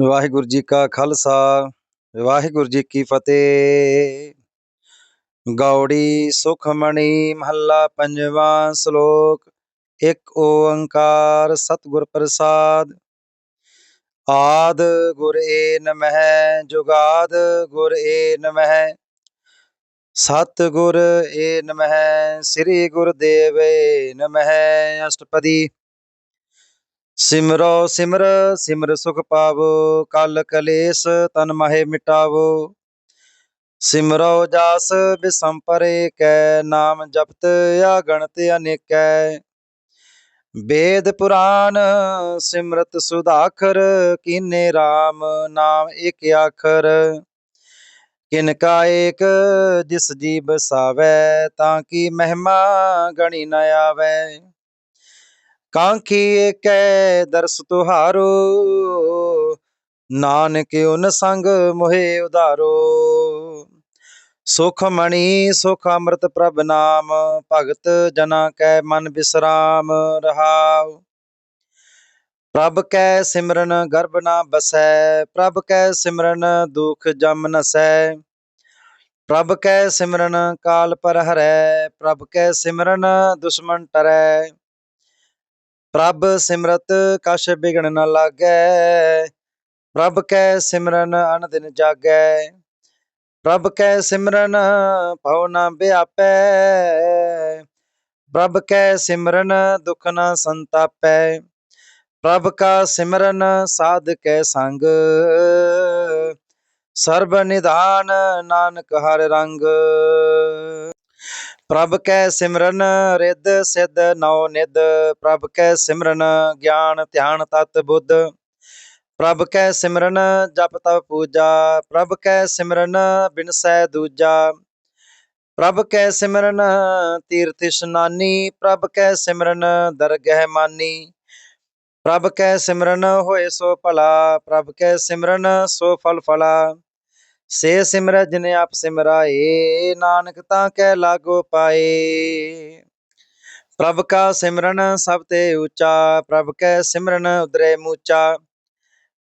ਵਾਹਿਗੁਰੂ ਜੀ ਕਾ ਖਾਲਸਾ, ਵਾਹਿਗੁਰੂ ਜੀ ਕੀ ਫਤਿਹ। ਗੌੜੀ ਸੁਖਮਣੀ ਮਹੱਲਾ ਪੰਜਵਾਂ ਸ਼ਲੋਕ, ਇੱਕ ਓੰਕਾਰ ਸਤਿਗੁਰ ਪ੍ਰਸਾਦ। ਆਦ ਗੁਰ ਏ ਨਮਹਿ, ਜੁਗਾਦ ਗੁਰ ਏ ਨਮਹਿ। ਸਤ ਗੁਰ ਏ ਨਮਹਿ, ਸ੍ਰੀ ਗੁਰਦੇਵ ਏ ਨਮਹਿ। ਅਸ਼ਟਪਦੀ ਸਿਮਰੋ, ਸਿਮਰ ਸਿਮਰ ਸੁਖ ਪਾਵੋ, ਕਲ ਕਲੇਸ਼ ਤਨ ਮਹਿ ਮਿਟਾਵੋ। ਸਿਮਰੋ ਜਾਸ ਬਿਸੰਪਰੇ ਕੈ, ਨਾਮ ਜਪਤ ਆਗਣਤ ਅਨੇਕੈ। ਵੇਦ ਪੁਰਾਨ ਸਿਮਰਤ ਸੁਧਾਖਰ ਕੀਨੇ RAM ਨਾਮ ਇਕ ਆਖਰ। ਕਿਨ ਕਾ ਏਕ ਜਿਸ ਜੀ ਬਸਾਵੈ ਤਾਂ ਕੀ ਮਹਿਮਾ ਗਣੀ ਨ ਆਵੈ। ਕਾਂਖੀ ਕੈ ਦਰਸ ਤੁਹਾਰੋ, ਨਾਨਕ ਉਨ ਸੰਗ ਮੋਹਿ ਉਧਾਰੋ। ਸੁਖ ਮਣੀ, ਸੁਖ ਅੰਮ੍ਰਿਤ ਪ੍ਰਭ ਨਾਮ, ਭਗਤ ਜਨਾ ਕੈ ਮਨ ਬਿਸਰਾਮ ਰਹਾਉ। ਪ੍ਰਭ ਕੈ ਸਿਮਰਨ ਗਰਭ ਨਾ ਬਸੈ, ਪ੍ਰਭ ਕੈ ਸਿਮਰਨ ਦੁਖ ਜਮ ਨਸੈ। ਪ੍ਰਭ ਕੈ ਸਿਮਰਨ ਕਾਲ ਪਰ ਹਰੈ, ਪ੍ਰਭ ਕੈ ਸਿਮਰਨ ਦੁਸ਼ਮਨ ਟਰੈ। ਪ੍ਰਭ ਸਿਮਰਤ ਕਛ ਬਿਗਣ ਨ ਲਾਗੈ, ਪ੍ਰਭ ਕੈ ਸਿਮਰਨ ਅਨ ਦਿਨ ਜਾਗੈ, ਪ੍ਰਭ ਕੈ ਸਿਮਰਨ ਭਉ ਨ ਵਿਆਪੈ, ਪ੍ਰਭ ਕੈ ਸਿਮਰਨ ਦੁਖ ਨ ਸੰਤਾਪੈ, ਪ੍ਰਭ ਕਾ ਸਿਮਰਨ ਸਾਧ ਕੈ ਸੰਗ, ਸਰਬ ਨਿਧਾਨ ਨਾਨਕ ਹਰ ਰੰਗ। ਪ੍ਰਭ ਕੈ ਸਿਮਰਨ ਰਿੱਧ ਸਿੱਧ ਨਉ ਨਿਧ, ਪ੍ਰਭ ਕੈ ਸਿਮਰਨ ਗਿਆਨ ਧਿਆਨ ਤਤ ਬੁੱਧ। ਪ੍ਰਭ ਕੈ ਸਿਮਰਨ ਜਪ ਤਪ ਪੂਜਾ, ਪ੍ਰਭ ਕੈ ਸਿਮਰਨ ਬਿਨਸੈ ਦੂਜਾ। ਪ੍ਰਭ ਕੈ ਸਿਮਰਨ ਤੀਰਥ ਇਸ਼ਨਾਨੀ, ਪ੍ਰਭ ਕੈ ਸਿਮਰਨ ਦਰਗਹਿ ਮਾਨੀ। ਪ੍ਰਭ ਕੈ ਸਿਮਰਨ ਹੋਏ ਸੋ ਭਲਾ, ਪ੍ਰਭ ਕੈ ਸਿਮਰਨ ਸੋ ਫਲ ਫਲਾ। ਸੇ ਸਿਮਰੈ ਜਿਨ ਆਪ ਸਿਮਰਾਏ, ਨਾਨਕ ਤਾਂ ਕੈ ਲਾਗੋ ਪਾਏ। ਪ੍ਰਭ ਕਾ ਸਿਮਰਨ ਸਭ ਤੇ ਉੱਚਾ, ਪ੍ਰਭ ਕੈ ਸਿਮਰਨ ਉਦਰੇ ਮੂਚਾ।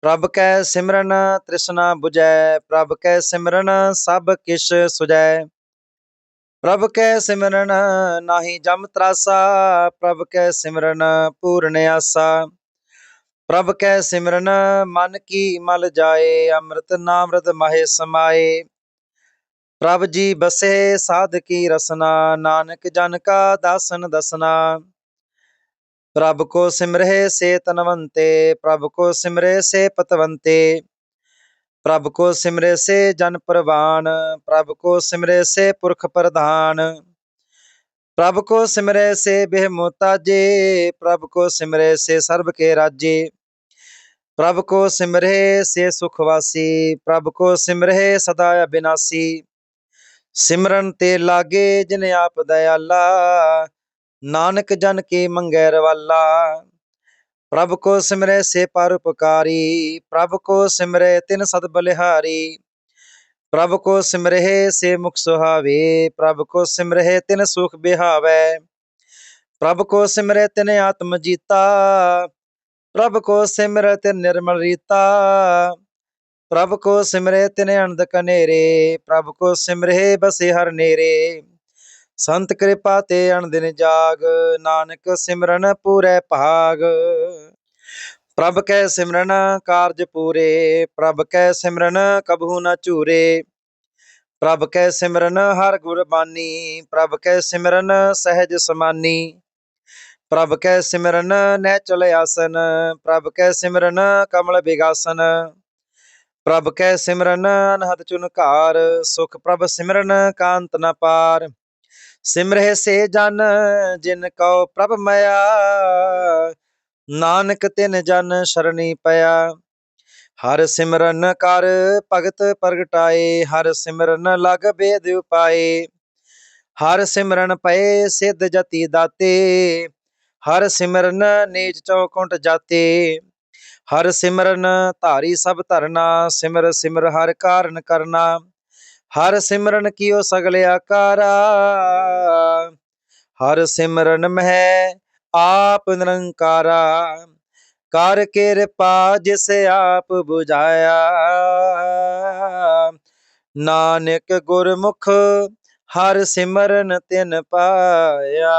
ਪ੍ਰਭ ਕੈ ਸਿਮਰਨ ਤ੍ਰਿਸ਼ਨਾ 부ਜੈ ਪ੍ਰਭ ਕੈ ਸਿਮਰਨ ਸਭ ਕਿਛ ਸੁਜੈ ਪ੍ਰਭ ਕੈ ਸਿਮਰਨ ਨਾਹੀ ਜਮ ਤਰਾਸਾ, ਪ੍ਰਭ ਕੈ ਸਿਮਰਨ ਪੂਰਨ ਆਸਾ। ਪ੍ਰਭ ਕੈ ਸਿਮਰਨ, ਮਨ ਕੀ ਮਲ ਜਾਏ, ਅੰਮ੍ਰਿਤ ਨਾਮਰਤ ਮਹਿ ਸਮਾਏ। ਪ੍ਰਭ ਜੀ ਬਸੇ ਸਾਧ ਕੀ ਰਸਨਾ, ਨਾਨਕ ਜਨ ਕਾ ਦਾਸਨ ਦਸਨਾ। ਪ੍ਰਭ ਕੋ ਸਿਮਰਹਿ ਸੇ ਤਨਵੰਤੇ, ਪ੍ਰਭ ਕੋ ਸਿਮਰੇ ਸੇ ਪਤਵੰਤੇ। ਪ੍ਰਭ ਕੋ ਸਿਮਰੇ ਸੇ ਜਨ ਪ੍ਰਵਾਨ, ਪ੍ਰਭ ਕੋ ਸਿਮਰੇ ਸੇ ਪੁਰਖ ਪ੍ਰਧਾਨ। ਪ੍ਰਭ ਕੋ ਸਿਮਰੇ ਸੇ ਬਿਹ ਮੁਤਾਜੇ ਪ੍ਰਭ ਕੋ ਸਿਮਰੇ ਸੇ ਸਰਬ ਕੇ ਰਾਜੇ। ਪ੍ਰਭ ਕੋ ਸਿਮਰੇ ਸੇ ਸੁਖ ਵਾਸੀ, ਪ੍ਰਭ ਕੋ ਸਿਮਰੇ ਸਦਾ ਅਬਿਨਾਸੀ ਸਿਮਰਨ ਤੇ ਲਾਗੇ ਜਿਨ ਆਪ ਦਇਆਲਾ, ਨਾਨਕ ਜਨ ਕੀ ਮੰਗੈ ਰਵਾਲਾ। ਪ੍ਰਭ ਕੋ ਸਿਮਰੇ ਸੇ ਪਰ ਉਪਕਾਰੀ, ਪ੍ਰਭ ਕੋ ਸਿਮਰੇ ਤਿਨ ਸਦ ਬਲਿਹਾਰੀ। ਪ੍ਰਭ ਕੋ ਸਿਮਰੇ ਸੇ ਮੁਖ ਸੁਹਾਵੇ, ਪ੍ਰਭ ਕੋ ਸਿਮਰੇ ਤਿਨ ਸੁਖ ਬਿਹਾਵੈ। ਪ੍ਰਭ ਕੋ ਸਿਮਰੇ ਤਿਨ ਆਤਮ ਜੀਤਾ ਪ੍ਰਭ ਕੋ ਸਿਮਰ ਤੇ ਨਿਰਮਲ ਰੀਤਾ ਪ੍ਰਭ ਕੋ ਸਿਮਰੇ ਤਿਨ ਅਨੰਦ ਕਨੇਰੇ, ਪ੍ਰਭ ਕੋ ਸਿਮਰੇ ਬਸੇ ਹਰ ਨੇਰੇ। ਸੰਤ ਕਿਰਪਾ ਤੇ ਅਣਦਿਨ ਜਾਗ ਨਾਨਕ ਸਿਮਰਨ ਪੂਰੇ ਭਾਗ। ਪ੍ਰਭ ਕੈ ਸਿਮਰਨ ਕਾਰਜ ਪੂਰੇ, ਪ੍ਰਭ ਕੈ ਸਿਮਰਨ ਕਬਹੂ ਨਾ ਝੂਰੇ। ਪ੍ਰਭ ਕੈ ਸਿਮਰਨ ਹਰ ਗੁਰਬਾਨੀ ਪ੍ਰਭ ਕੈ ਸਿਮਰਨ ਸਹਿਜ ਸਮਾਨੀ। ਪ੍ਰਭ ਕੈ ਸਿਮਰਨ ਨੈਚਲ ਆਸਨ, ਪ੍ਰਭ ਕੈ ਸਿਮਰਨ ਕਮਲ ਬਿਗਾਸਨ। ਪ੍ਰਭ ਕੈ ਸਿਮਰਨ ਅਨਹਦ ਚੁਨਕਾਰ ਸੁਖ ਪ੍ਰਭ ਸਿਮਰਨ ਕਾਂਤ ਨ ਪਾਰ। ਸਿਮਰਹਿ ਸੇ ਜਨ ਜਿਨ ਕਉ ਪ੍ਰਭ ਮਇਆ, ਨਾਨਕ ਤਿਨ ਜਨ ਸ਼ਰਣੀ ਪਿਆ ਹਰ ਸਿਮਰਨ ਕਰ ਭਗਤ ਪ੍ਰਗਟਾਏ, ਹਰ ਸਿਮਰਨ ਲਗ ਬੇਦ ਉਪਾਏ। ਹਰ ਸਿਮਰਨ ਪਏ ਸਿੱਧ ਜਤੀ ਦਾਤੇ ਹਰ ਸਿਮਰਨ ਨੀਚ ਚੌਕੁੰਟ ਜਾਤੇ, ਹਰ ਸਿਮਰਨ ਧਾਰੀ ਸਭ ਧਰਨਾ, ਸਿਮਰ ਸਿਮਰ ਹਰ ਕਾਰਨ ਕਰਨਾ, ਹਰ ਸਿਮਰਨ ਕੀਓ ਸਗਲ ਆਕਾਰਾ, ਹਰ ਸਿਮਰਨ ਮਹਿ ਆਪ ਨਿਰੰਕਾਰਾ, ਕਰ ਕਿਰਪਾ ਜਿਸ ਆਪ 부ਝਾਇਆ ਨਾਨਕ ਗੁਰਮੁਖ ਹਰ ਸਿਮਰਨ ਤਿਨ ਪਾਇਆ।